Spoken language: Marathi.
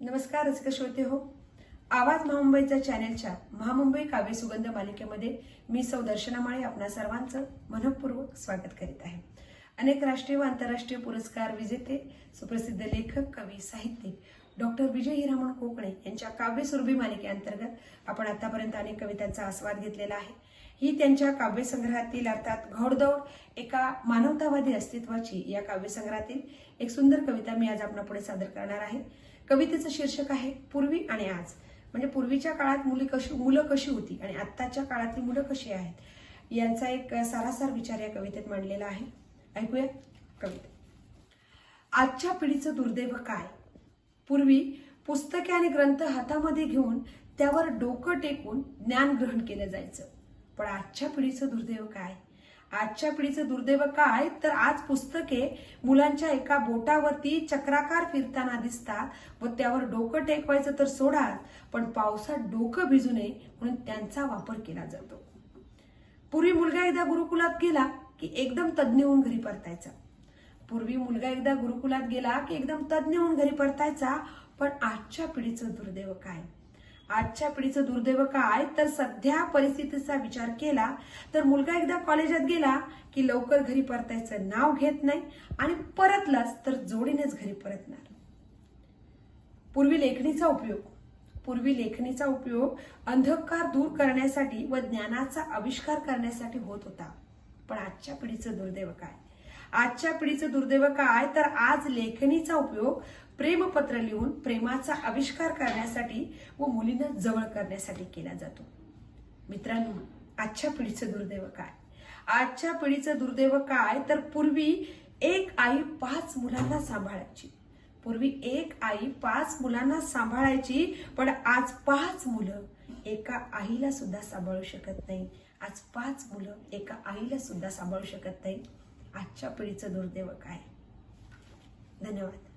नमस्कार रसिक श्रोते हो. आवाज महामुंबईच्या चॅनेलच्या महामुंबई काव्य सुगंध मालिकेमध्ये मी सौ दर्शना माळे आपणा सर्वांचं मनपूर्वक स्वागत करीत आहे. अनेक राष्ट्रीय व आंतरराष्ट्रीय पुरस्कार विजेते सुप्रसिद्ध लेखक कवी साहित्यिक डॉक्टर विजय हिरामण कोकणे यांच्या काव्य सुरभी मालिकेअंतर्गत आपण आतापर्यंत अनेक कवितांचा आस्वाद घेतलेला आहे. ही त्यांच्या काव्यसंग्रहातील अर्थात घोडदौड एका मानवतावादी अस्तित्वाची या काव्यसंग्रहातील एक सुंदर कविता मी आज आपणापुढे सादर करणार आहे. कवितेचं शीर्षक आहे पूर्वी आणि आज. म्हणजे पूर्वीच्या काळात मुली कशी मुलं कशी होती आणि आत्ताच्या काळातली मुलं कशी आहेत? यांचा एक सारासार विचार या कवितेत मांडलेला आहे. ऐकूया कविता. आजच्या पिढीचं दुर्दैव काय? पूर्वी पुस्तके आणि ग्रंथ हातामध्ये घेऊन त्यावर डोकं टेकून ज्ञान ग्रहण केलं जायचं. पण आजच्या पिढीचं दुर्दैव काय? आजच्या पिढीचं दुर्दैव काय? तर आज पुस्तके मुलांच्या एका बोटावरती चक्राकार फिरताना दिसतात व त्यावर डोकं टेकवायचं तर सोडाच पण पावसात डोकं भिजू नये म्हणून त्यांचा वापर केला जातो. पूर्वी मुलगा एकदा गुरुकुलात गेला की एकदम तज्ज्ञ होऊन घरी परतायचा. पूर्वी मुलगा एकदा गुरुकुलात गेला की एकदम तज्ज्ञ होऊन घरी परतायचा पण आजच्या पिढीचं दुर्दैव काय? आजच्या पिढीचं दुर्दैव काय? तर सध्या परिस्थितीचा विचार केला तर मुलगा एकदा कॉलेजात गेला की लवकर घरी परतायचं नाव घेत नाही आणि परतलाच तर जोडीनेच घरी परतणार. पूर्वी लेखणीचा उपयोग. पूर्वी लेखणीचा उपयोग अंधकार दूर करण्यासाठी व ज्ञानाचा आविष्कार करण्यासाठी होत होता. पण आजच्या पिढीचं दुर्दैव काय? आजच्या पिढीचं दुर्दैव काय? तर आज लेखणीचा उपयोग प्रेमपत्र लिहून प्रेमाचा आविष्कार करण्यासाठी व मुलींना जवळ करण्यासाठी केला जातो. मित्रांनो आजच्या पिढीचं दुर्दैव काय? आजच्या पिढीचं दुर्दैव काय? तर पूर्वी एक आई पाच मुलांना सांभाळायची. पूर्वी एक आई पाच मुलांना सांभाळायची पण आज पाच मुलं एका आईला सुद्धा सांभाळू शकत नाही. आज पाच मुलं एका आईला सुद्धा सांभाळू शकत नाही. आजच्या पिढीचं दुर्दैव काय? धन्यवाद.